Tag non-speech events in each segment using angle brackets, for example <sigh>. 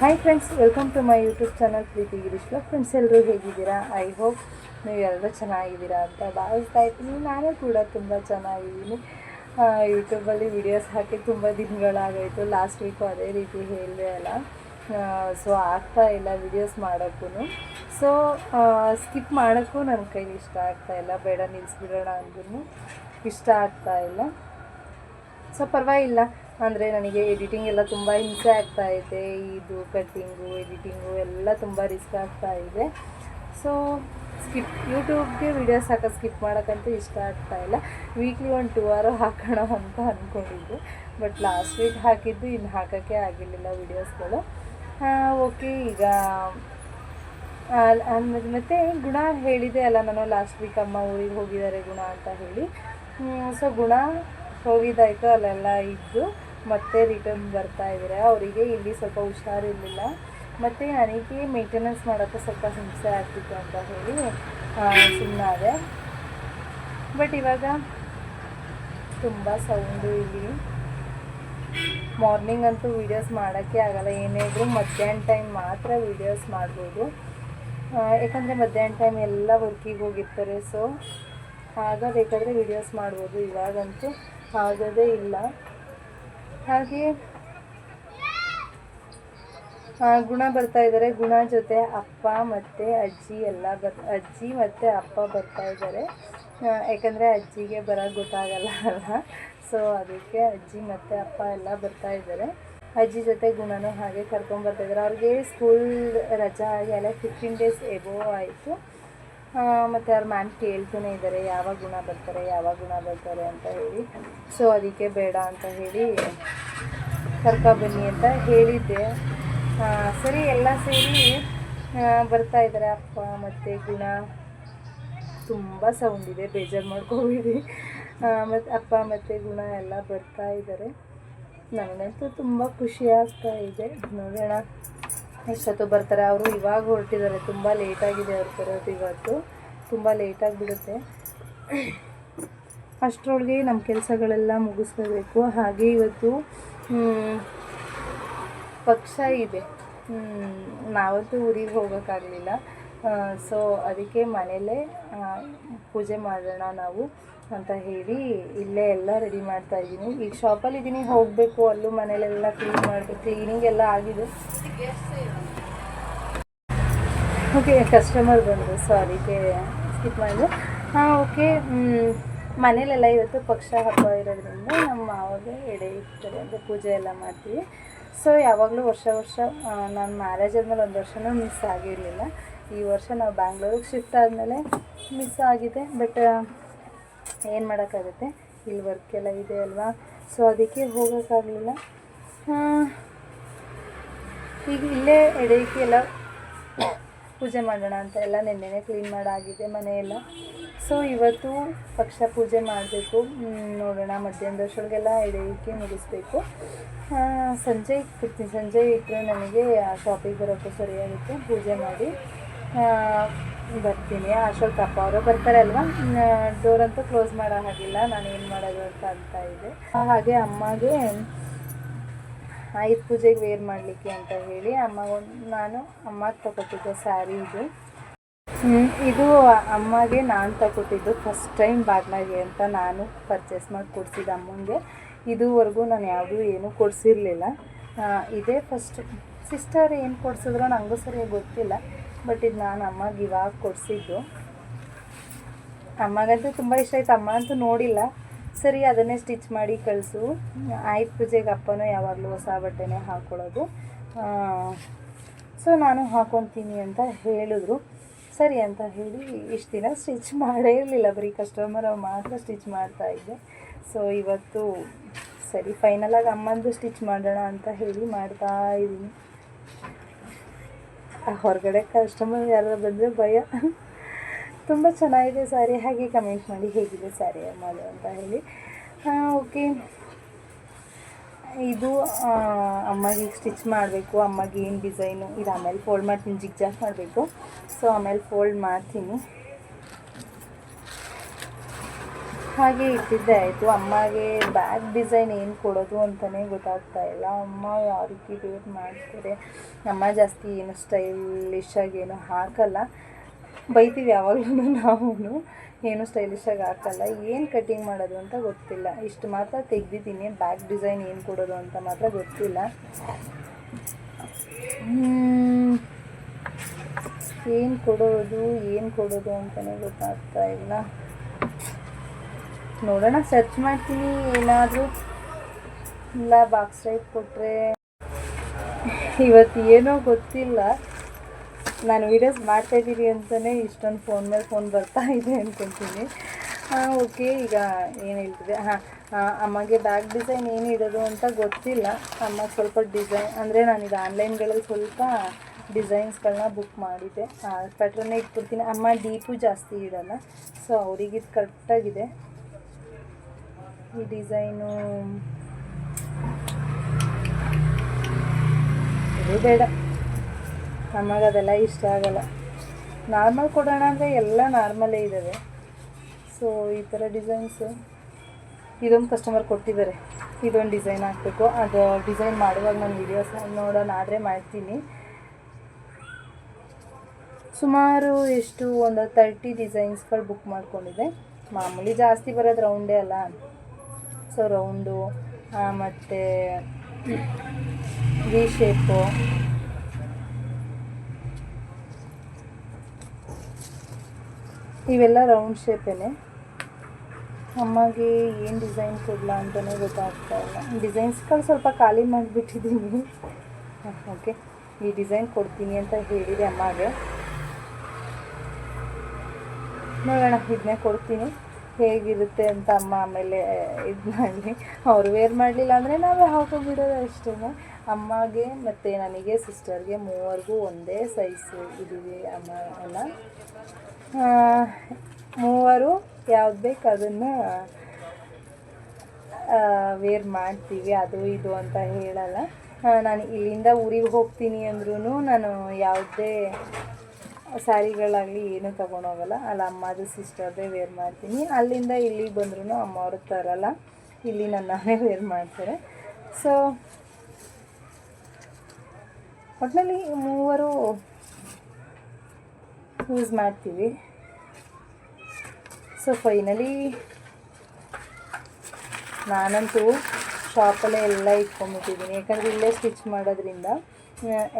Hi friends welcome to my YouTube channel Preethi Girish friends ಎಲ್ಲರೂ ಹೇಗಿದ್ದೀರಾ? I hope ನೀವು ಎಲ್ಲರೂ ಚೆನ್ನಾಗಿದ್ದೀರಾ ಅಂತ ಭಾವಿಸ್ತಾ ಇದ್ದೀನಿ. ನಾನು ಕೂಡ ತುಂಬ ಚೆನ್ನಾಗಿದ್ದೀನಿ. ಯೂಟ್ಯೂಬಲ್ಲಿ ವೀಡಿಯೋಸ್ ಹಾಕಿ ತುಂಬ ದಿನಗಳಾಗೋಯಿತು. ಲಾಸ್ಟ್ ವೀಕು ಅದೇ ರೀತಿ ಹೇಳಿದೆ ಅಲ್ಲ. ಸೊ ಆಗ್ತಾ ಇಲ್ಲ ವೀಡಿಯೋಸ್ ಮಾಡೋಕ್ಕೂ ಸೊ ಸ್ಕಿಪ್ ಮಾಡೋಕ್ಕೂ ನನ್ನ ಕೈಲಿ ಇಷ್ಟ ಆಗ್ತಾ ಇಲ್ಲ. ಬೇಡ ನಿಲ್ಲಿಸ್ಬಿಡೋಣ ಅಂದ್ರೂ ಇಷ್ಟ ಆಗ್ತಾ ಇಲ್ಲ. ಸೊ ಪರವಾಗಿಲ್ಲ. ಅಂದರೆ ನನಗೆ ಎಡಿಟಿಂಗ್ ಎಲ್ಲ ತುಂಬ ಹಿಂಸೆ ಆಗ್ತಾ ಇದೆ. ಇದು ಕಟ್ಟಿಂಗು ಎಡಿಟಿಂಗು ಎಲ್ಲ ತುಂಬ ರಿಸ್ಕ್ ಆಗ್ತಾ ಇದೆ. ಸೊ ಸ್ಕಿಪ್ ಯೂಟ್ಯೂಬ್ಗೆ ವೀಡಿಯೋಸ್ ಹಾಕೋದು ಸ್ಕಿಪ್ ಮಾಡೋಕ್ಕಂತೂ ಇಷ್ಟ ಆಗ್ತಾ ಇಲ್ಲ. ವೀಕ್ಲಿ ಒಂದು ಟೂ ಅವರ್ ಹಾಕೋಣ ಅಂತ ಅಂದ್ಕೊಂಡಿದ್ದೆ ಬಟ್ ಲಾಸ್ಟ್ ವೀಕ್ ಹಾಕಿದ್ದು ಇನ್ನು ಹಾಕೋಕ್ಕೆ ಆಗಿರಲಿಲ್ಲ ವೀಡಿಯೋಸ್ಗಳು ಓಕೆ ಈಗ ಮತ್ತು ಗುಣ ಹೇಳಿದೆ ಅಲ್ಲ ನಾನು. ಲಾಸ್ಟ್ ವೀಕ್ ಅಮ್ಮ ಊರಿಗೆ ಹೋಗಿದ್ದಾರೆ ಗುಣ ಅಂತ ಹೇಳಿ. ಸೊ ಗುಣ ಹೋಗಿದ್ದಾಯಿತು, ಅಲ್ಲೆಲ್ಲ ಇದ್ದು. ಮತ್ತೆ ರಿಟರ್ನ್ ಬರ್ತಾ ಇದ್ದಾರೆ ಅವರಿಗೆ ಇಲ್ಲಿ ಸ್ವಲ್ಪ ಹುಷಾರಿರಲಿಲ್ಲ ಮತ್ತು ನನಗೆ ಮೇಂಟೆನೆನ್ಸ್ ಮಾಡೋಕ್ಕೆ ಸ್ವಲ್ಪ ಹಿಂಸೆ ಆಗ್ತಿತ್ತು ಅಂತ ಹೇಳಿ ಸುಮ್ಮನಾದೆ ಬಟ್ ಇವಾಗ ತುಂಬ ಸೌಂಡು ಇಲ್ಲಿ. ಮಾರ್ನಿಂಗ್ ಅಂತೂ ವೀಡಿಯೋಸ್ ಮಾಡೋಕ್ಕೆ ಆಗಲ್ಲ. ಏನೇ ಮಧ್ಯಾಹ್ನ ಟೈಮ್ ಮಾತ್ರ ವೀಡಿಯೋಸ್ ಮಾಡ್ಬೋದು. ಯಾಕಂದರೆ ಮಧ್ಯಾಹ್ನ ಟೈಮ್ ಎಲ್ಲ ವರ್ಕಿಗೆ ಹೋಗಿರ್ತಾರೆ. ಸೊ ಆಗ ಬೇಕಾದರೆ ವೀಡಿಯೋಸ್ ಮಾಡ್ಬೋದು. ಇವಾಗಂತೂ ಆಗೋದೇ ಇಲ್ಲ. ಹಾಗೆ ಗುಣ ಬರ್ತಾ ಇದ್ದಾರೆ. ಗುಣ ಜೊತೆ ಅಪ್ಪ ಮತ್ತು ಅಜ್ಜಿ ಎಲ್ಲ ಬರ್, ಅಜ್ಜಿ ಮತ್ತು ಅಪ್ಪ ಬರ್ತಾ ಇದ್ದಾರೆ. ಯಾಕಂದರೆ ಅಜ್ಜಿಗೆ ಬರೋಕ್ಕೆ ಗೊತ್ತಾಗಲ್ಲ ಅಲ್ಲ. ಸೊ ಅದಕ್ಕೆ ಅಜ್ಜಿ ಮತ್ತು ಅಪ್ಪ ಎಲ್ಲ ಬರ್ತಾ ಇದ್ದಾರೆ. ಅಜ್ಜಿ ಜೊತೆ ಗುಣನೂ ಹಾಗೆ ಕರ್ಕೊಂಡ್ಬರ್ತಾ ಇದ್ದಾರೆ. ಅವ್ರಿಗೆ ಸ್ಕೂಲ್ ರಜಾ ಆಗಿ ಅಲ್ಲೇ ಫಿಫ್ಟೀನ್ ಡೇಸ್ ಎಬೋ ಆಯಿತು. ಮತ್ತು ಅವ್ರ ಮ್ಯಾಮ್ ಕೇಳ್ತಾನೆ ಇದ್ದಾರೆ ಯಾವಾಗ ಗುಣ ಬರ್ತಾರೆ, ಯಾವಾಗ ಗುಣ ಬರ್ತಾರೆ ಅಂತ ಹೇಳಿ. ಸೊ ಅದಕ್ಕೆ ಬೇಡ ಅಂತ ಹೇಳಿ ಕರ್ಕೊಬನ್ನಿ ಅಂತ ಹೇಳಿದ್ದೆ. ಸರಿ, ಎಲ್ಲ ಸೇರಿ ಬರ್ತಾ ಇದ್ದಾರೆ ಅಪ್ಪ ಮತ್ತು ಗುಣ. ತುಂಬ ಸೌಂಡ್ ಇದೆ, ಬೇಜಾರು ಮಾಡ್ಕೋಬೇಡಿ. ಮತ್ತು ಅಪ್ಪ ಮತ್ತು ಗುಣ ಎಲ್ಲ ಬರ್ತಾ ಇದ್ದಾರೆ ನನಗಂತೂ ತುಂಬ ಖುಷಿ ಆಗ್ತಾ ಇದೆ. ನೋಡೋಣ. ಎಷ್ಟೊತ್ತು ಬರ್ತಾರೆ ಅವರು? ಇವಾಗ ಹೊರಟಿದ್ದಾರೆ. ತುಂಬ ಲೇಟಾಗಿದೆ ಅವ್ರು ಬರೋದು ಇವತ್ತು. ತುಂಬ ಲೇಟಾಗಿ ಬಿಡುತ್ತೆ ಅಷ್ಟರೊಳಗೆ ನಮ್ಮ ಕೆಲಸಗಳೆಲ್ಲ ಮುಗಿಸ್ಕೋಬೇಕು. ಹಾಗೆ ಇವತ್ತು ಪಕ್ಷ ಇದೆ. ನಾವತ್ತು ಊರಿಗೆ ಹೋಗೋಕ್ಕಾಗಲಿಲ್ಲ. ಸೊ ಅದಕ್ಕೆ ಮನೆಯಲ್ಲೇ ಪೂಜೆ ಮಾಡೋಣ ನಾವು ಅಂತ ಹೇಳಿ ಇಲ್ಲೇ ಎಲ್ಲ ರೆಡಿ ಮಾಡ್ತಾ ಇದ್ದೀನಿ. ಈಗ ಶಾಪಲ್ಲಿ ಇದ್ದೀನಿ, ಹೋಗಬೇಕು, ಅಲ್ಲೂ ಮನೇಲೆಲ್ಲ ಕ್ಲೀನ್ ಮಾಡಬೇಕು ಕ್ಲೀನಿಂಗ್ ಎಲ್ಲ ಆಗಿದೆ. ಓಕೆ ಕಸ್ಟಮರ್ ಬಂದರು ಸೊ ಅದಕ್ಕೆ ಸ್ಕಿಪ್ ಮಾಡಿದೆ. ಹಾಂ ಓಕೆ ಮನೇಲೆಲ್ಲ ಇವತ್ತು ಪಕ್ಷ ಹಬ್ಬ ಇರೋದ್ರಿಂದ ನಮ್ಮ ಮಾವಾಗೆ ಎಡೆ ಇರ್ತಾರೆ ಅಂದರೆ ಪೂಜೆ ಎಲ್ಲ ಮಾಡ್ತೀವಿ. ಸೊ ಯಾವಾಗಲೂ ವರ್ಷ ವರ್ಷ ನಾನು ಮ್ಯಾರೇಜ್ ಆದಮೇಲೆ ಒಂದು ವರ್ಷನೂ ಮಿಸ್ ಆಗಿರಲಿಲ್ಲ. ಈ ವರ್ಷ ನಾವು ಬ್ಯಾಂಗ್ಳೂರಿಗೆ ಶಿಫ್ಟ್ ಆದಮೇಲೆ ಮಿಸ್ ಆಗಿದೆ ಬಟ್ ಏನು ಮಾಡೋಕ್ಕಾಗುತ್ತೆ? ಇಲ್ಲಿ ವರ್ಕ್ ಎಲ್ಲ ಇದೆ ಅಲ್ವಾ? ಸೊ ಅದಕ್ಕೆ ಹೋಗೋಕ್ಕಾಗಲಿಲ್ಲ. ಈಗ ಇಲ್ಲೇ ಎಡೆಯಕ್ಕೆ ಎಲ್ಲ ಪೂಜೆ ಮಾಡೋಣ ಅಂತ ಎಲ್ಲ ನೆನ್ನೆನೇ ಕ್ಲೀನ್ ಮಾಡಾಗಿದೆ ಮನೆಯೆಲ್ಲ ಸೊ ಇವತ್ತು ಪಕ್ಷ ಪೂಜೆ ಮಾಡಬೇಕು. ನೋಡೋಣ. ಮಧ್ಯಾಹ್ನದಷ್ಟೊಳಗೆಲ್ಲ ಎಡೆಯಕ್ಕೆ ಮುಗಿಸ್ಬೇಕು. ಸಂಜೆ ಸಂಜೆ ಇಟ್ಟರೆ ನನಗೆ ಶಾಪಿಗೆ ಬರೋಕ್ಕೆ ಸರಿಯಾಗುತ್ತೆ. ಪೂಜೆ ಮಾಡಿ. ಬರ್ತೀನಿ. ಅಶೋಕ್ ಅಪ್ಪ ಅವರು ಬರ್ತಾರೆ ಅಲ್ವಾ ಡೋರ್ ಅಂತೂ ಕ್ಲೋಸ್ ಮಾಡೋ ಹಾಗಿಲ್ಲ. ನಾನು ಏನು ಮಾಡೋದು ಅಂತ ಅಂತ ಇದೆ. ಹಾಗೆ ಅಮ್ಮಗೆ ಆಯುಧ ಪೂಜೆಗೆ ವೇರ್ ಮಾಡಲಿಕ್ಕೆ ಅಂತ ಹೇಳಿ ಅಮ್ಮ ನಾನು ಅಮ್ಮಗೆ ತಗೊತಿದ್ದೆ ಸ್ಯಾರಿ ಇದು. ಇದು ಅಮ್ಮಗೆ ನಾನು ತಗೊತಿದ್ದು ಫಸ್ಟ್ ಟೈಮ್ ಬಾಗ್ಲಾಗೆ ಅಂತ ನಾನು ಪರ್ಚೇಸ್ ಮಾಡಿ ಕೊಡ್ಸಿದ್ದೆ ಅಮ್ಮನಿಗೆ ಇದುವರೆಗೂ ನಾನು ಯಾವುದೂ ಏನೂ ಕೊಡಿಸಿರ್ಲಿಲ್ಲ. ಇದೇ ಫಸ್ಟ್ ಸಿಸ್ಟರ್ ಏನು ಕೊಡ್ಸಿದ್ರು ನನಗೂ ಸರಿಯಾಗಿ ಗೊತ್ತಿಲ್ಲ ಬಟ್ ಇದು ನಾನು ಅಮ್ಮಗೆ ಇವಾಗ ಕೊಡಿಸಿದ್ದು. ಅಮ್ಮಗಂತೂ ತುಂಬ ಇಷ್ಟ ಆಯ್ತು, ಅಮ್ಮ ಅಂತೂ ನೋಡಿಲ್ಲ. ಸರಿ, ಅದನ್ನೇ ಸ್ಟಿಚ್ ಮಾಡಿ ಕಳಿಸು. ಆಯ್ತು ಪೂಜೆಗೆ ಅಪ್ಪನೂ ಯಾವಾಗಲೂ ಹೊಸ ಬಟ್ಟೆನೇ ಹಾಕ್ಕೊಳ್ಳೋದು ಸೊ ನಾನು ಹಾಕೊತೀನಿ ಅಂತ ಹೇಳಿದ್ರು. ಸರಿ ಅಂತ ಹೇಳಿ ಇಷ್ಟು ದಿನ ಸ್ಟಿಚ್ ಮಾಡೇ ಇರಲಿಲ್ಲ, ಬರೀ ಕಸ್ಟಮರ್ ಮಾತ್ರ ಸ್ಟಿಚ್ ಮಾಡ್ತಾಯಿದ್ದೆ ಸೊ ಇವತ್ತು ಸರಿ ಫೈನಲಾಗಿ ಅಮ್ಮಂದು ಸ್ಟಿಚ್ ಮಾಡೋಣ ಅಂತ ಹೇಳಿ ಮಾಡ್ತಾ ಇದ್ದೀನಿ. ಹೊರಗಡೆ ಕಸ್ಟಮರ್ ಯಾರು ಬಂದರೆ ಭಯ. ತುಂಬ ಚೆನ್ನಾಗಿದೆ ಸ್ಯಾರಿ ಹಾಗೆ ಕಮೆಂಟ್ ಮಾಡಿ ಹೇಗಿದೆ ಸ್ಯಾರಿ ಅಮ್ಮದು ಅಂತ ಹೇಳಿ. ಓಕೆ ಇದು ಅಮ್ಮಗೆ ಸ್ಟಿಚ್ ಮಾಡಬೇಕು. ಅಮ್ಮಗೆ ಏನು ಡಿಸೈನು ಇದು ಆಮೇಲೆ ಫೋಲ್ಡ್ ಮಾಡ್ತೀನಿ. ಜಿಗ್ ಜಾಕ್ ಮಾಡಬೇಕು. ಸೊ ಆಮೇಲೆ ಫೋಲ್ಡ್ ಮಾಡ್ತೀನಿ. ಹಾಗೆ ಇಟ್ಟಿದ್ದೆ. ಆಯಿತು, ಅಮ್ಮಗೆ ಬ್ಯಾಗ್ ಡಿಸೈನ್ ಏನು ಕೊಡೋದು ಅಂತಲೇ ಗೊತ್ತಾಗ್ತಾ ಇಲ್ಲ. ಅಮ್ಮ ಯಾವ ರೀತಿ ವೇರ್ ಮಾಡ್ತಾರೆ. ಅಮ್ಮ ಜಾಸ್ತಿ ಏನು ಸ್ಟೈಲಿಶ್ ಏನು ಹಾಕಲ್ಲ. ಬೈತೀವಿ ಯಾವಾಗಲೂ ನಾವು ಏನು ಸ್ಟೈಲಿಶಾಗಿ ಹಾಕಲ್ಲ. ಏನು ಕಟಿಂಗ್ ಮಾಡೋದು ಅಂತ ಗೊತ್ತಿಲ್ಲ. ಇಷ್ಟು ಮಾತ್ರ ತೆಗೆದಿದ್ದೀನಿ. ಬ್ಯಾಗ್ ಡಿಸೈನ್ ಏನು ಕೊಡೋದು ಅಂತ ಮಾತ್ರ ಗೊತ್ತಿಲ್ಲ. ಏನು ಕೊಡೋದು ಏನು ಕೊಡೋದು ಅಂತಲೇ ಗೊತ್ತಾಗ್ತಾ ಇಲ್ಲ. ನೋಡೋಣ ಸರ್ಚ್ ಮಾಡ್ತೀನಿ, ಏನಾದರೂ ಇಲ್ಲ ಬಾಕ್ಸ್ ಟೈಪ್ ಕೊಟ್ಟರೆ ಇವತ್ತು ಏನೋ ಗೊತ್ತಿಲ್ಲ. ನಾನು ವೀಡಿಯೋಸ್ ಮಾಡ್ತಾಯಿದ್ದೀನಿ ಅಂತಲೇ ಇಷ್ಟೊಂದು ಫೋನ್ ಮೇಲೆ ಫೋನ್ ಬರ್ತಾ ಇದೆ ಅಂದ್ಕೊತೀನಿ ಓಕೆ ಈಗ ಏನು ಹೇಳ್ತಿದೆ? ಹಾಂ ಅಮ್ಮಗೆ ಬ್ಯಾಗ್ ಡಿಸೈನ್ ಏನು ಇಡೋದು ಅಂತ ಗೊತ್ತಿಲ್ಲ. ಅಮ್ಮ ಸ್ವಲ್ಪ ಡಿಸೈನ್ ಅಂದರೆ ನಾನೀಗ ಆನ್ಲೈನ್ಗಳಲ್ಲಿ ಸ್ವಲ್ಪ ಡಿಸೈನ್ಸ್ಗಳನ್ನ ಬುಕ್ ಮಾಡಿದ್ದೆ. ಪ್ಯಾಟ್ರನ್ನೇ ಇಟ್ಬಿಡ್ತೀನಿ. ಅಮ್ಮ ಡೀಪು ಜಾಸ್ತಿ ಇಡೋಲ್ಲ ಸೊ ಅವರಿಗಿದು ಕರೆಕ್ಟಾಗಿದೆ ಈ ಡಿಸೈನು ಬೇಡ. ನಮಗೆ ಅದೆಲ್ಲ ಇಷ್ಟ ಆಗಲ್ಲ. ನಾರ್ಮಲ್ ಕೊಡೋಣ ಅಂದರೆ ಎಲ್ಲ ನಾರ್ಮಲೇ ಇದ್ದಾವೆ ಸೊ ಈ ಥರ ಡಿಸೈನ್ಸು ಇದೊಂದು ಕಸ್ಟಮರ್ ಕೊಟ್ಟಿದ್ದಾರೆ. ಇದೊಂದು ಡಿಸೈನ್ ಹಾಕಬೇಕು. ಅದು ಡಿಸೈನ್ ಮಾಡುವಾಗ ನಾನು ವೀಡಿಯೋಸ್ ನೋಡೋಣ ಆದರೆ ಮಾಡ್ತೀನಿ. ಸುಮಾರು ಎಷ್ಟು ಒಂದು ತರ್ಟಿ ಡಿಸೈನ್ಸ್ಗಳು ಬುಕ್ ಮಾಡ್ಕೊಂಡಿದೆ ಮಾಮೂಲಿ ಜಾಸ್ತಿ ಬರೋದು ರೌಂಡೇ ಅಲ್ಲ. ಸೊ ರೌಂಡು ಮತ್ತು ವಿ ಶೇಪು ಇವೆಲ್ಲ ರೌಂಡ್ ಶೇಪೇನೆ ಅಮ್ಮಗೆ ಏನು ಡಿಸೈನ್ ಕೊಡಲ ಅಂತಲೇ ಗೊತ್ತಾಗ್ತಾ ಇಲ್ಲ. ಡಿಸೈನ್ಸ್ಗಳು ಸ್ವಲ್ಪ ಖಾಲಿ ಮಾಡಿಬಿಟ್ಟಿದ್ದೀನಿ ಓಕೆ <laughs> ಈ ಡಿಸೈನ್ ಕೊಡ್ತೀನಿ ಅಂತ ಹೇಳಿದೆ ಅಮ್ಮಗೆ. ನೋಡೋಣ ಇದನ್ನೇ ಕೊಡ್ತೀನಿ. ಹೇಗಿರುತ್ತೆ ಅಂತ ಅಮ್ಮ ಆಮೇಲೆ ಇದು ಮಾಡಲಿ. ಅವ್ರು ವೇರ್ ಮಾಡಲಿಲ್ಲ ಅಂದರೆ ನಾವೇ ಹಾಕೊಂಡ್ಬಿಡೋದು ಅಷ್ಟೇ ಅಮ್ಮಗೆ ಮತ್ತು ನನಗೆ ಸಿಸ್ಟರ್ಗೆ ಮೂವರಿಗೂ ಒಂದೇ ಸೈಜು ಇದೀವಿ ಅಮ್ಮ ಎಲ್ಲ ಮೂವರು ಯಾವ್ದು ಬೇಕು ಅದನ್ನು ವೇರ್ ಮಾಡ್ತೀವಿ. ಅದು, ಇದು ಅಂತ ಹೇಳಲ್ಲ. ನಾನು ಇಲ್ಲಿಂದ ಊರಿಗೆ ಹೋಗ್ತೀನಿ ಅಂದ್ರೂ ನಾನು ಯಾವುದೇ ಸ್ಯಾರಿಗಳಾಗಲಿ ಏನೂ ತೊಗೊಂಡೋಗಲ್ಲ. ಅಲ್ಲಿ ಅಮ್ಮದು ಸಿಸ್ಟರ್ದೇ ವೇರ್ ಮಾಡ್ತೀನಿ. ಅಲ್ಲಿಂದ ಇಲ್ಲಿಗೆ ಬಂದ್ರೂ ಅಮ್ಮ ಅವರು ತರಲ್ಲ. ಇಲ್ಲಿ ನನ್ನನ್ನೇ ವೇರ್ ಮಾಡ್ತಾರೆ. ಸೊ ಒಟ್ಟಿನಲ್ಲಿ ಮೂವರು ಯೂಸ್ ಮಾಡ್ತೀವಿ. ಸೊ ಫೈನಲಿ ನಾನಂತೂ ಶಾಪಲ್ಲೇ ಎಲ್ಲ ಇಟ್ಕೊಂಡ್ಬಿಟ್ಟಿದ್ದೀನಿ. ಯಾಕಂದರೆ ಇಲ್ಲೇ ಸ್ಟಿಚ್ ಮಾಡೋದ್ರಿಂದ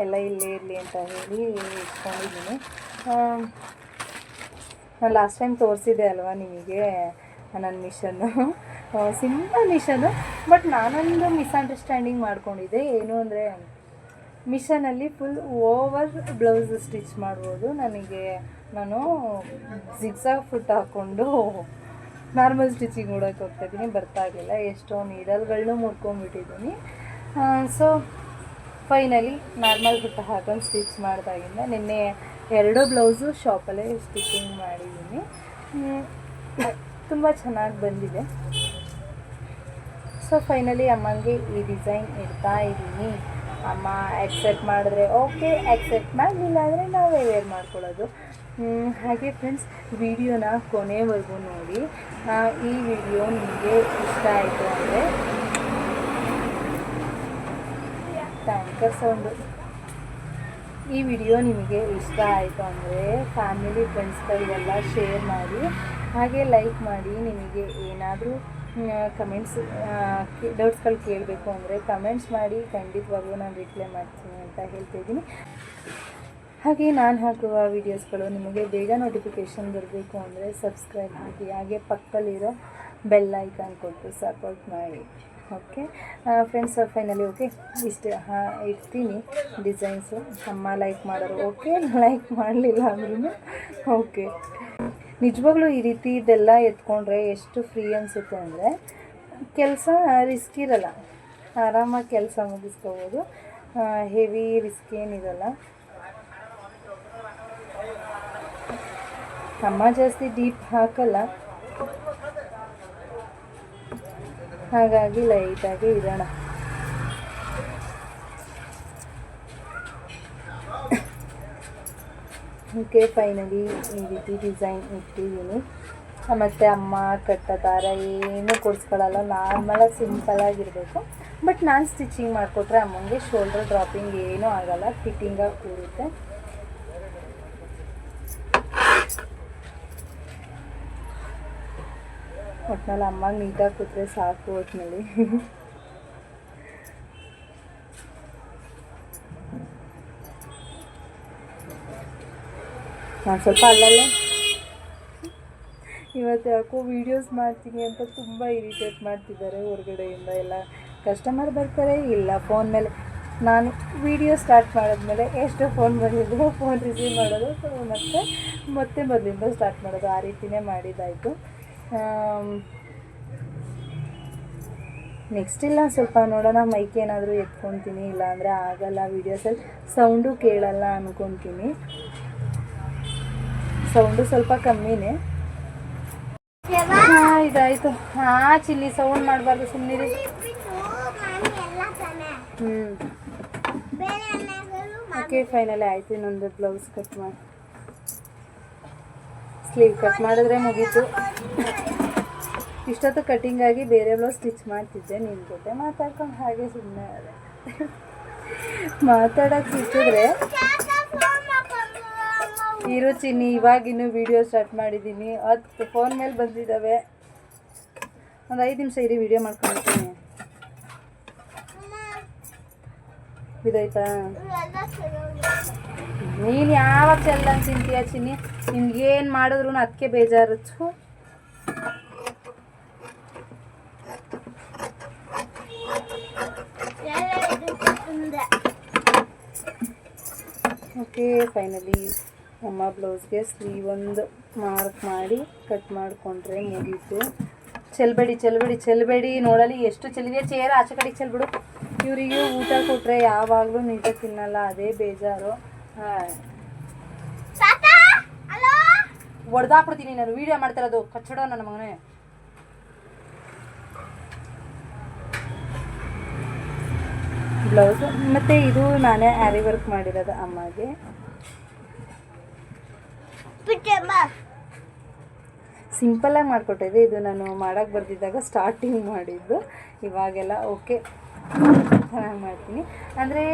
ಎಲ್ಲ ಇಲ್ಲೇ ಇರಲಿ ಅಂತ ಹೇಳಿ ಇಟ್ಕೊಂಡಿದ್ದೀನಿ. ನಾನು ಲಾಸ್ಟ್ ಟೈಮ್ ತೋರಿಸಿದೆ ಅಲ್ವಾ ನಿಮಗೆ, ನನ್ನ ಮಿಷನ್ನು ಸಿಂಪಲ್ ಮಿಷನ್ನು ಬಟ್ ನಾನೊಂದು ಮಿಸ್ಅಂಡರ್ಸ್ಟ್ಯಾಂಡಿಂಗ್ ಮಾಡ್ಕೊಂಡಿದ್ದೆ. ಏನು ಅಂದರೆ ಮಿಷನಲ್ಲಿ ಫುಲ್ ಓವರ್ ಬ್ಲೌಸ್ ಸ್ಟಿಚ್ ಮಾಡ್ಬೋದು. ನನಗೆ, ನಾನು ಜಿಗ್ಸಾಗ್ ಫುಟ್ ಹಾಕ್ಕೊಂಡು ನಾರ್ಮಲ್ ಸ್ಟಿಚಿಂಗ್ ಹೋಗ್ತಾ ಹೋಗ್ತಾಯಿದ್ದೀನಿ ಬರ್ತಾ ಇರಲಿಲ್ಲ ಎಷ್ಟೋ ನೀಡಲ್ಗಳನ್ನೂ ಮುಡ್ಕೊಂಡ್ಬಿಟ್ಟಿದ್ದೀನಿ ಸೊ ಫೈನಲಿ ನಾರ್ಮಲ್ ಬಿಟ್ಟು ಹಾಕೊಂಡು ಸ್ಟಿಚ್ ಮಾಡಿದಾಗಿಂದ ನಿನ್ನೆ ಎರಡು ಬ್ಲೌಸು ಶಾಪಲ್ಲೇ ಸ್ಟಿಚಿಂಗ್ ಮಾಡಿದ್ದೀನಿ. ತುಂಬ ಚೆನ್ನಾಗಿ ಬಂದಿದೆ. ಸೊ ಫೈನಲಿ ಅಮ್ಮಂಗೆ ಈ ಡಿಸೈನ್ ಇಡ್ತಾ ಇದ್ದೀನಿ. ಅಮ್ಮ ಆಕ್ಸೆಪ್ಟ್ ಮಾಡಿದ್ರೆ ಓಕೆ ಆಕ್ಸೆಪ್ಟ್ ಮಾಡಲಿಲ್ಲ ಅಂದರೆ ನಾವೇ ವೇರ್ ಮಾಡ್ಕೊಳ್ಳೋದು. ಹಾಗೆ ಫ್ರೆಂಡ್ಸ್ ವಿಡಿಯೋನ ಕೊನೆವರೆಗೂ ನೋಡಿ. ಈ ವಿಡಿಯೋ ನಿಮಗೆ ಇಷ್ಟ ಆಯಿತು ಅಂದರೆ ಟ್ಯಾಂಕರ್ ಸೌಂಡು ಈ ವಿಡಿಯೋ ನಿಮಗೆ ಇಷ್ಟ ಆಯಿತು ಅಂದರೆ ಫ್ಯಾಮಿಲಿ ಫ್ರೆಂಡ್ಸ್ಗಳಿಗೆಲ್ಲ ಶೇರ್ ಮಾಡಿ, ಹಾಗೆ ಲೈಕ್ ಮಾಡಿ ನಿಮಗೆ ಏನಾದರೂ ಕಮೆಂಟ್ಸ್ ಡೌಟ್ಸ್ಗಳು ಕೇಳಬೇಕು ಅಂದರೆ ಕಮೆಂಟ್ಸ್ ಮಾಡಿ ಖಂಡಿತವಾಗ್ಲೂ ನಾನು ರಿಪ್ಲೈ ಮಾಡ್ತೀನಿ ಅಂತ ಹೇಳ್ತಿದ್ದೀನಿ ಹಾಗೆ ನಾನು ಹಾಕುವ ವೀಡಿಯೋಸ್ಗಳು ನಿಮಗೆ ಬೇಗ ನೋಟಿಫಿಕೇಷನ್ ಬರಬೇಕು ಅಂದರೆ ಸಬ್ಸ್ಕ್ರೈಬ್ ಮಾಡಿ, ಹಾಗೆ ಪಕ್ಕದಲ್ಲಿರೋ ಬೆಲ್ ಐಕಾನ್ ಕೊಟ್ಟು ಸಪೋರ್ಟ್ ಮಾಡಿ. ಓಕೆ. ಫ್ರೆಂಡ್ಸ್ ಫೈನಲಿ ಓಕೆ ಇಷ್ಟು ಹಾಂ ಇಡ್ತೀನಿ ಡಿಸೈನ್ಸು ಅಮ್ಮ ಲೈಕ್ ಮಾಡೋರು ಓಕೆ ಲೈಕ್ ಮಾಡಲಿಲ್ಲ ಅಂದ್ರೂ ಓಕೆ ನಿಜವಾಗ್ಲೂ ಈ ರೀತಿ ಇದೆಲ್ಲ ಎತ್ಕೊಂಡ್ರೆ ಎಷ್ಟು ಫ್ರೀ ಅನಿಸುತ್ತೆ ಅಂದರೆ, ಕೆಲಸ ರಿಸ್ಕ್ ಇರಲ್ಲ. ಆರಾಮಾಗಿ ಕೆಲಸ ಮುಗಿಸ್ಕೋಬೋದು. ಹೆವಿ ರಿಸ್ಕ್ ಏನಿರಲ್ಲ ಅಮ್ಮ ಜಾಸ್ತಿ ಡೀಪ್ ಹಾಕಲ್ಲ. ಹಾಗಾಗಿ ಲೈಟಾಗಿ ಇಡೋಣ. ಓಕೆ ಫೈನಲಿ ಈ ರೀತಿ ಡಿಸೈನ್ ಇಟ್ಟಿದ್ದೀನಿ. ಮತ್ತು ಅಮ್ಮ ಕಟ್ಟೋ ದಾರ ಏನೂ ಕೊಡಿಸ್ಕೊಳ್ಳಲ್ಲ ನಾರ್ಮಲಾಗಿ ಸಿಂಪಲಾಗಿರಬೇಕು ಬಟ್ ನಾನು ಸ್ಟಿಚಿಂಗ್ ಮಾಡಿಕೊಟ್ರೆ ಅಮ್ಮಂಗೆ ಶೋಲ್ಡರ್ ಡ್ರಾಪಿಂಗ್ ಏನೂ ಆಗೋಲ್ಲ ಫಿಟ್ಟಿಂಗಾಗಿ ಕೂರುತ್ತೆ. ಒಟ್ನಲ್ಲಿ ಅಮ್ಮಗೆ ನೀಟಾಗಿ ಕೂತ್ರೆ ಸಾಕು ಒಟ್ಟಿನಲ್ಲಿ ನಾನು ಸ್ವಲ್ಪ ಅಲ್ಲಲ್ಲೇ. ಇವತ್ತು ಯಾಕೋ ವೀಡಿಯೋಸ್ ಮಾಡ್ತೀನಿ ಅಂತ ತುಂಬ ಇರಿಟೇಟ್ ಮಾಡ್ತಿದ್ದಾರೆ ಹೊರಗಡೆಯಿಂದ ಎಲ್ಲ. ಕಸ್ಟಮರ್ ಬರ್ತಾರೆ, ಇಲ್ಲ ಫೋನ್ ಮೇಲೆ. ನಾನು ವೀಡಿಯೋ ಸ್ಟಾರ್ಟ್ ಮಾಡಿದ್ಮೇಲೆ ಎಷ್ಟು ಫೋನ್ ಬಂದಿದ್ದು ಫೋನ್ ರಿಸೀವ್ ಮಾಡೋದು ಸೊ ಮತ್ತೆ ಮತ್ತೆ ಮೊದಲಿಂದ ಸ್ಟಾರ್ಟ್ ಮಾಡೋದು, ಆ ರೀತಿಯೇ ಮಾಡಿದ್ದಾಯಿತು. ನೆಕ್ಸ್ಟ್ ಇಲ್ಲ ಸ್ವಲ್ಪ ನೋಡೋಣ ಮೈಕ್ ಏನಾದರೂ ಎತ್ಕೊತೀನಿ ಇಲ್ಲಾಂದರೆ ಆಗಲ್ಲ ವೀಡಿಯೋಸಲ್ಲಿ ಸೌಂಡು ಕೇಳಲ್ಲ ಅಂದ್ಕೊತೀನಿ ಸೌಂಡು ಸ್ವಲ್ಪ ಕಮ್ಮಿನೇ. ಹಾಂ ಇದಾಯಿತು. ಹಾಂ ಚಿಲ್ಲಿ ಸೌಂಡ್ ಮಾಡಬಾರ್ದು ಸುಮ್ಮನೆ ಹ್ಞೂ ಓಕೆ ಫೈನಲಿ ಆಯಿತು ಇನ್ನೊಂದು ಬ್ಲೌಸ್ ಕಟ್ ಮಾಡಿ. ಸ್ಲೀವ್ ಕಟ್ ಮಾಡಿದ್ರೆ ಮುಗೀತು. ಇಷ್ಟೊತ್ತು ಕಟಿಂಗ್ ಆಗಿ ಬೇರೆ ಬ್ಲೌಸ್ ಸ್ಟಿಚ್ ಮಾಡ್ತಿದ್ದೆ. ನಿನ್ನ ಜೊತೆ ಮಾತಾಡ್ಕೊಂಡು ಹಾಗೆ ಸುಮ್ಮನೆ ಅದೇ ಮಾತಾಡೋಕೆ ಸಿಕ್ಕಿದ್ರೆ ಇರು ಚಿನ್ನಿ ಇವಾಗಿನ್ನು ವಿಡಿಯೋ ಸ್ಟಾರ್ಟ್ ಮಾಡಿದ್ದೀನಿ. ಅದು ಫೋನ್ ಮೇಲೆ ಬಂದಿದ್ದಾವೆ. ಒಂದು ಐದು ನಿಮಿಷ ಇರಿ ವಿಡಿಯೋ ಮಾಡ್ಕೊಂಡಿರ್ತೀನಿ ಇದಾಯ್ತಾ? ನೀನು ಯಾವಾಗ ಚೆಲ್ಲ ತಿಂತೀಯ ಚಿನ್ನಿ? ನಿಮ್ಗೇನು ಮಾಡಿದ್ರು ಅದಕ್ಕೆ ಬೇಜಾರು. ಓಕೆ, ಫೈನಲಿ ಅಮ್ಮ ಬ್ಲೌಸ್ಗೆ ಸ್ಲೀವ್ ಒಂದು ಮಾರ್ಕ್ ಮಾಡಿ ಕಟ್ ಮಾಡಿಕೊಂಡ್ರೆ ಮುಗೀತು. ಚೆಲ್ಬೇಡಿ ಚೆಲ್ಬೇಡಿ ಚೆಲ್ಬೇಡಿ. ನೋಡಲಿ ಎಷ್ಟು ಚೆಲ್ಲಿದೆ. ಚೇರ್ ಆಚೆ ಕಡೆಗೆ ಚೆಲ್ಬಿಡು. ಇವರಿಗೆ ಊಟ ಕೊಟ್ಟರೆ ಯಾವಾಗಲೂ ನೀಟಾಗಿ ತಿನ್ನಲ್ಲ. ಅದೇ ಬೇಜಾರು. ಹೊಡೆದಾಕ್ಬಿಡ್ತೀನಿ ನಾನು. ವೀಡಿಯೋ ಮಾಡ್ತಿರೋದು ಕಚ್ಚಡ ನನ್ನ ಮಗನೇ. ಬ್ಲೌಸ್. ಮತ್ತು ಇದು ನಾನೇ ಆ್ಯರಿ ವರ್ಕ್ ಮಾಡಿರೋದು ಅಮ್ಮಗೆ. ಸಿಂಪಲ್ಲಾಗಿ ಮಾಡಿಕೊಟ್ಟಿದ್ದೆ. ಇದು ನಾನು ಮಾಡೋಕ್ಕೆ ಬರ್ತಿದ್ದಾಗ ಸ್ಟಾರ್ಟಿಂಗ್ ಮಾಡಿದ್ದು. ಇವಾಗೆಲ್ಲ ಓಕೆ ಚೆನ್ನಾಗಿ ಮಾಡ್ತೀನಿ. ಅಂದರೆ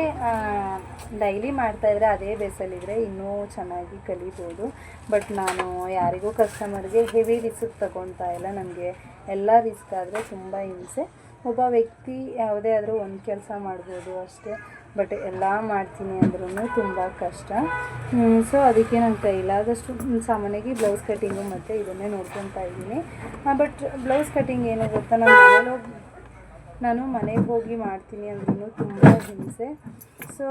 ಡೈಲಿ ಮಾಡ್ತಾಯಿದ್ರೆ ಅದೇ ಬೇಸಲ್ಲಿದ್ದರೆ ಇನ್ನೂ ಚೆನ್ನಾಗಿ ಕಲಿಬೋದು. ಬಟ್ ನಾನು ಯಾರಿಗೂ ಕಸ್ಟಮರ್ಗೆ ಹೆವಿ ರಿಸ್ಕ್ ತಗೊತಾ ಇಲ್ಲ. ನನಗೆ ಎಲ್ಲ ರಿಸ್ಕ್ ಆದರೆ ತುಂಬ ಹಿಂಸೆ. ಒಬ್ಬ ವ್ಯಕ್ತಿ ಯಾವುದೇ ಆದರೂ ಒಂದು ಕೆಲಸ ಮಾಡ್ಬೋದು ಅಷ್ಟೇ. ಬಟ್ ಎಲ್ಲ ಮಾಡ್ತೀನಿ ಅಂದ್ರೂ ತುಂಬ ಕಷ್ಟ. ಸೊ ಅದಕ್ಕೆ ನನ್ನ ಕೈಲಾದಷ್ಟು ಸಾಮಾನ್ಯವಾಗಿ ಬ್ಲೌಸ್ ಕಟ್ಟಿಂಗು ಮತ್ತು ಇದನ್ನೇ ನೋಡ್ಕೊತಾ ಇದ್ದೀನಿ. ಬಟ್ ಬ್ಲೌಸ್ ಕಟ್ಟಿಂಗ್ ಏನು ಗೊತ್ತಾ? ನಾನು ಮನೇಲಿ ನಾನು ಮನೆಗೆ ಹೋಗಿ ಮಾಡ್ತೀನಿ ಅಂದ್ರೂ ತುಂಬ ಹಿಂಸೆ. ಸೊ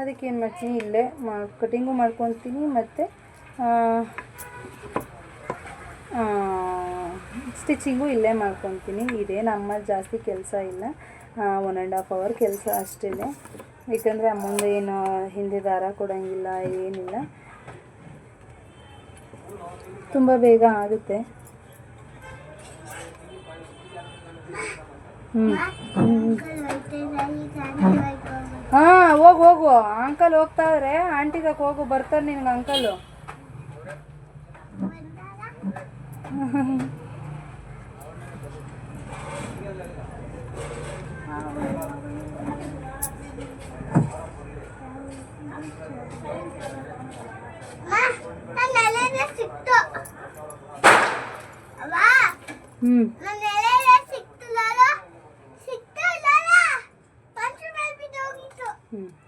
ಅದಕ್ಕೆ ಏನು ಮಾಡ್ತೀನಿ? ಇಲ್ಲೇ ಮಾ ಕಟಿಂಗು ಮಾಡ್ಕೊತೀನಿ ಮತ್ತು ಸ್ಟಿಚಿಂಗು ಇಲ್ಲೇ ಮಾಡ್ಕೊತೀನಿ. ಇದೇ ನಮ್ಮ ಜಾಸ್ತಿ ಕೆಲಸ ಇಲ್ಲ. ಒನ್ ಆ್ಯಂಡ್ ಹಾಫ್ ಅವರ್ ಕೆಲಸ ಅಷ್ಟೇ ಏಕೆಂದರೆ ಅಮ್ಮಂದು ಏನು ಹಿಂದೆ ದಾರ ಕೊಡೋಂಗಿಲ್ಲ, ಏನಿಲ್ಲ. ತುಂಬ ಬೇಗ ಆಗುತ್ತೆ. ಹಾಂ ಹೋಗು ಹೋಗು. ಅಂಕಲ್ ಹೋಗ್ತಾ ಇದ್ರೆ. ಆಂಟಿಗೆ ಹೋಗು ಬರ್ತಾರೆ ನಿನ್ಗೆ ಅಂಕಲು. ಹ್ಞೂ ಹ್ಞೂ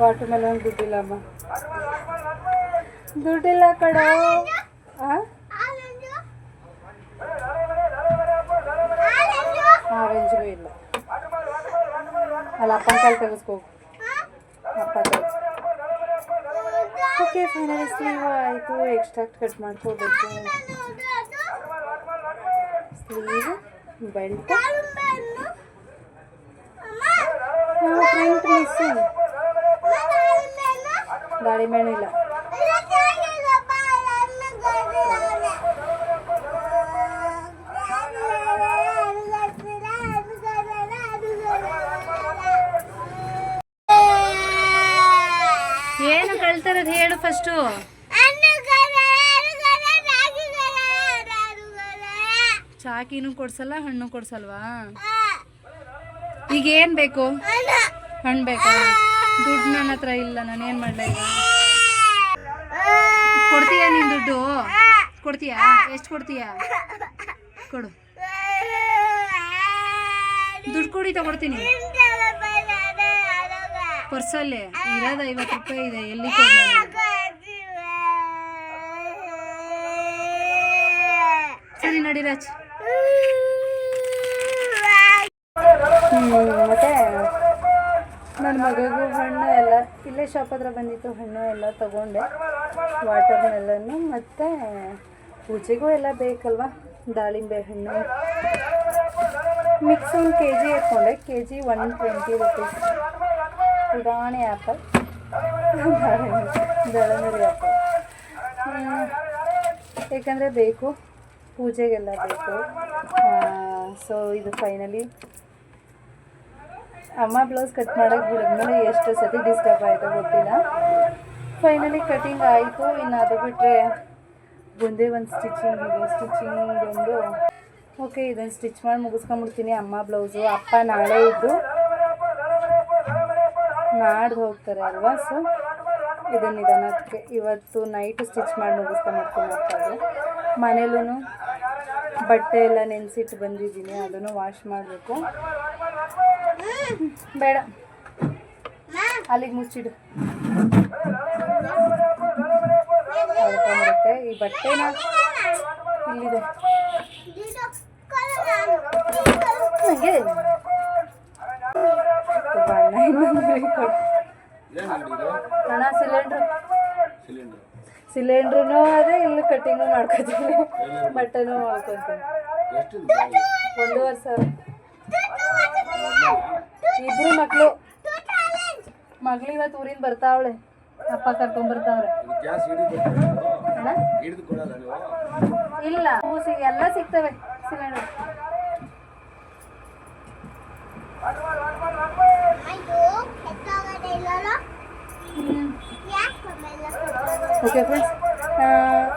ವಾಟರ್ ಮೆಲನ್ ದುಡ್ಡಿಲ್ಲ ಅಮ್ಮ ದುಡ್ಡಿಲ್ಲ ಕಡೆ ಹಾಂ ಆರೆಂಜ್ಗೂ ಇಲ್ಲ ಅಲ್ಲ ಅಪ್ಪನ ಕಾಲು ತೆಗೆಸ್ಕೋ ಅಪ್ಪ ತೆಗೆಸ್ ಓಕೆ ಫೈನಲಿ ಸ್ಲೀವ್ ಆಯಿತು ಎಕ್ಸ್ಟ್ರಾಕ್ಟ್ ಕಟ್ ಮಾಡ್ಕೋಬೇಕು ಸ್ಲೀವ್ ಬೆಲ್ಟ್ ಪ್ರಿಂಟ್ ಮಿಸ್ಸಿಂಗ್ ಗಾಡಿ ಮೇಲೆ ಇಲ್ಲ ಫಸ್ಟು? ಚಾಕಿನೂ ಕೊಡ್ಸಲ್ಲ, ಹಣ್ಣು ಕೊಡ್ಸಲ್ವಾ? ಈಗ ಏನು ಬೇಕು? ಹಣ್ಣು ಬೇಕಾ? ದುಡ್ಡು ನನ್ನ ಹತ್ರ ಇಲ್ಲ, ನಾನು ಏನು ಮಾಡಲ ಈಗ? ಕೊಡ್ತೀಯಾ ನೀನು ದುಡ್ಡು? ಕೊಡ್ತೀಯಾ? ಎಷ್ಟು ಕೊಡ್ತೀಯಾ? ಕೊಡು. ದುಡ್ಡು ಕೊಡಿ, ತಗೊಡ್ತೀನಿ. ಪರ್ಸಲ್ಲೇ ಇರೋದು ಐವತ್ತು ರೂಪಾಯಿ ಇದೆ, ಎಲ್ಲಿ ಕೊಡಲ? ಸರಿ ನಡಿ ರಾಜ್. ಮತ್ತೆ? ನನ್ನ ಮಗಳಿಗೂ ಹಣ್ಣು ಎಲ್ಲ ಇಲ್ಲೇ ಶಾಪ್ ಹತ್ರ ಬಂದಿತ್ತು ಹಣ್ಣು ಎಲ್ಲ ತಗೊಂಡೆ. ವಾಟರ್ ಮೆಲನ್ನು ಮತ್ತು ಪೂಜೆಗೂ ಎಲ್ಲ ಬೇಕಲ್ವ? ದಾಳಿಂಬೆ ಹಣ್ಣು. ಮಿಕ್ಸ್ ಒಂದು ಕೆ ಜಿ ಇಟ್ಕೊಂಡೆ K G one twenty rupees. ಪುರಾಣಿ apple ದಾಳಿಂಬೆ ಆ್ಯಪಲ್ ಏಕೆಂದರೆ ಬೇಕು. ಪೂಜೆಗೆಲ್ಲ ಬೇಕು. ಸೊ ಇದು ಫೈನಲಿ ಅಮ್ಮ ಬ್ಲೌಸ್ ಕಟ್ ಮಾಡೋಕೆ ಬಿಡಿದ್ಮೇಲೆ ಎಷ್ಟು ಸತಿ ಡಿಸ್ಟರ್ಬ್ ಆಯಿತು ಗೊತ್ತಿಲ್ಲ. ಫೈನಲಿ ಕಟಿಂಗ್ ಆಯಿತು. ಇನ್ನು ಅದು ಬಿಟ್ಟರೆ ಒಂದೇ ಒಂದು ಸ್ಟಿಚಿಂಗ್ ಇದೆ ಸ್ಟಿಚಿಂಗ್ ಒಂದು ಓಕೆ ಇದನ್ನು ಸ್ಟಿಚ್ ಮಾಡಿ ಮುಗಿಸ್ಕೊಂಡ್ಬಿಡ್ತೀನಿ ಅಮ್ಮ ಬ್ಲೌಸು ಅಪ್ಪ ನಾಳೆ ಇದ್ದು ನಾಡ್ದು ಹೋಗ್ತಾರೆ ಅಲ್ವಾ? ಸೊ ಇದನ್ನು ನಿಧಾನಕ್ಕೆ ಇವತ್ತು ನೈಟ್ ಸ್ಟಿಚ್ ಮಾಡಿ ಮುಗಿಸ್ಕೊಂಡ್ಬಿಡ್ತೀನಿ ಅಪ್ಪ ಮನೇಲೂ ಬಟ್ಟೆ ಎಲ್ಲ ನೆನೆಸಿಟ್ಟು ಬಂದಿದ್ದೀನಿ ಅದನ್ನು ವಾಶ್ ಮಾಡಬೇಕು. ಬೇಡ. ಅಲ್ಲಿಗೆ ಮುಚ್ಚಿಡು. ಬರುತ್ತೆ ಈ ಬಟ್ಟೆನ ಇಲ್ಲಿದೆ. ಕೊಡು ಹಣ ಸಿಲಿಂಡ್ರು ಸಿಲಿಂಡ್ರೂ ಅದೇ ಇಲ್ಲಿ ಕಟ್ಟಿಂಗು ಮಾಡ್ಕೊತೀನಿ. ಬಟ್ಟೆನೂ ಮಾಡ್ಕೊತೀನಿ ಒಂದೂವರೆ ಸಾವಿರ. ಇಬ್ರು ಮಕ್ಕಳು ಮಗಳು ಇವತ್ತು ಊರಿಂದ ಬರ್ತಾವಳೆ. ಅಪ್ಪ ಕರ್ಕೊಂಡ್ಬರ್ತಾವ್ರೆ ಇಲ್ಲ ಹೂ ಸಿಗ್ ಎಲ್ಲ ಸಿಗ್ತವೆ ಸಿಲಿಂಡರ್. ಓಕೆ ಫ್ರೆಂಡ್ಸ್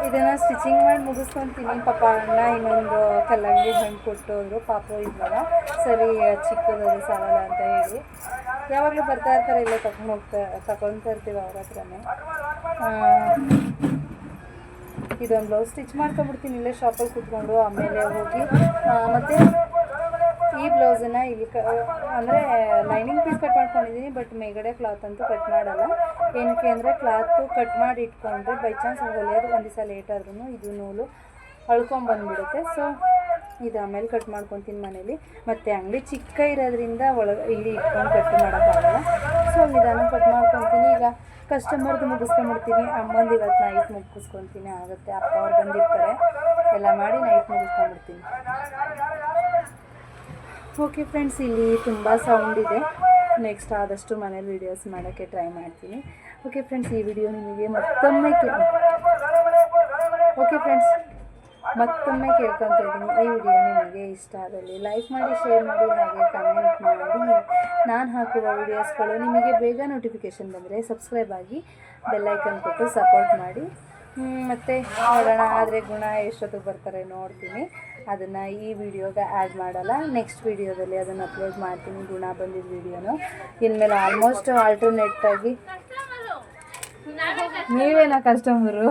ಇದನ್ನು ಸ್ಟಿಚಿಂಗ್ ಮಾಡಿ ಮುಗಿಸ್ಕೊತೀನಿ ಪಾಪ ಅಣ್ಣ ಇನ್ನೊಂದು ಕಲ್ಲಂಗಡಿ ಹಣ್ಣು ಕೊಟ್ಟೋದ್ರು ಪಾಪ ಇದ್ದಾಗ ಸರಿ ಚಿಕ್ಕದದು ಸಾಲಲ್ಲ ಅಂತ ಹೇಳಿ ಯಾವಾಗಲೂ ಬರ್ತಾ ಇರ್ತಾರೆ ಇಲ್ಲೇ ತಗೊಂಡು ಹೋಗ್ತಾ ತಗೊಳ್ತಾ ಇರ್ತೀವಿ ಅವ್ರ ಹತ್ರನೇ ಇದೊಂದು ಬ್ಲೌಸ್ ಸ್ಟಿಚ್ ಮಾಡ್ಕೊಂಬಿಡ್ತೀನಿ ಇಲ್ಲೇ ಶಾಪಲ್ಲಿ ಕುತ್ಕೊಂಡು ಆಮೇಲೆ ಹೋಗಿ ಮತ್ತು ಮತ್ತೆ ಈ ಬ್ಲೌಸನ್ನು ಇಲ್ಲಿ ಕ ಅಂದರೆ ಲೈನಿಂಗ್ ಪೀಸ್ ಕಟ್ ಮಾಡ್ಕೊಂಡಿದ್ದೀನಿ ಬಟ್ ಮೇಗಡೆ ಕ್ಲಾತ್ ಅಂತೂ ಕಟ್ ಮಾಡಲ್ಲ. ಏನಕ್ಕೆ ಅಂದರೆ ಕ್ಲಾತು ಕಟ್ ಮಾಡಿ ಇಟ್ಕೊಂಡ್ರೆ ಬೈ ಚಾನ್ಸ್ ಹೊಲಿಯೋದು ಒಂದು ದಿವಸ ಲೇಟ್ ಆದ್ರೂ ಇದು ನೂಲು ಅಳ್ಕೊಂಬಂದ್ಬಿಡುತ್ತೆ ಸೊ ಇದು ಆಮೇಲೆ ಕಟ್ ಮಾಡ್ಕೊತೀನಿ ಮನೇಲಿ. ಮತ್ತು ಅಂಗಡಿ ಚಿಕ್ಕ ಇರೋದ್ರಿಂದ ಒಳಗೆ ಇಲ್ಲಿ ಇಟ್ಕೊಂಡು ಕಟ್ ಮಾಡೋಕ್ಕಾಗಲ್ಲ. ಸೊ ನಿಧಾನ ಕಟ್ ಮಾಡ್ಕೊತೀನಿ. ಈಗ ಕಸ್ಟಮರ್ದು ಮುಗಿಸ್ಕೊಂಡ್ಬಿಡ್ತೀನಿ. ಅಮ್ಮಂದು ಇವತ್ತು ನೈಟ್ ಮುಗಿಸ್ಕೊತೀನಿ. ಆಗುತ್ತೆ. ಅಪ್ಪ ಅವ್ರು ಬಂದಿರ್ತಾರೆ. ಎಲ್ಲ ಮಾಡಿ ನೈಟ್ ಮುಗಿಸ್ಕೊಂಡ್ಬಿಡ್ತೀನಿ. ಓಕೆ ಫ್ರೆಂಡ್ಸ್ ಇಲ್ಲಿ ತುಂಬ ಸೌಂಡ್ ಇದೆ. ನೆಕ್ಸ್ಟ್ ಆದಷ್ಟು ಮನೇಲಿ ವೀಡಿಯೋಸ್ ಮಾಡೋಕ್ಕೆ ಟ್ರೈ ಮಾಡ್ತೀನಿ. ಓಕೆ ಫ್ರೆಂಡ್ಸ್ ಈ ವಿಡಿಯೋ ನಿಮಗೆ ಮತ್ತೊಮ್ಮೆ ಓಕೆ ಫ್ರೆಂಡ್ಸ್ ಮತ್ತೊಮ್ಮೆ ಕೇಳ್ಕೊತಾ ಇದ್ದೀನಿ. ಈ ವಿಡಿಯೋ ನಿಮಗೆ ಇಷ್ಟ ಆದಲ್ಲಿ ಲೈಕ್ ಮಾಡಿ ಶೇರ್ ಮಾಡಿ, ಹಾಗೆ ಕಮೆಂಟ್ ಮಾಡಿ. ನಾನು ಹಾಕುವ ವಿಡಿಯೋಸ್ಗಳು ನಿಮಗೆ ಬೇಗ ನೋಟಿಫಿಕೇಷನ್ ಬಂದರೆ ಸಬ್ಸ್ಕ್ರೈಬ್ ಆಗಿ ಬೆಲ್ಲೈಕನ್ ಕೊಟ್ಟು ಸಪೋರ್ಟ್ ಮಾಡಿ. ಮತ್ತು ನೋಡೋಣ, ಆದರೆ ಗುಣ ಎಷ್ಟೊತ್ತಿಗೆ ಬರ್ತಾರೆ ನೋಡ್ತೀನಿ. ಅದನ್ನು ಈ ವಿಡಿಯೋಗೆ ಆ್ಯಡ್ ಮಾಡಲ್ಲ. ನೆಕ್ಸ್ಟ್ ವಿಡಿಯೋದಲ್ಲಿ ಅದನ್ನು ಅಪ್ಲೋಡ್ ಮಾಡ್ತೀನಿ. ಗುಣ ಬಂದಿದ್ದ ವಿಡಿಯೋನು ಇನ್ಮೇಲೆ ಆಲ್ಮೋಸ್ಟ್ ಆಲ್ಟರ್ನೇಟ್ ಆಗಿ ನೀವೇನಾ ಕಸ್ಟಮರು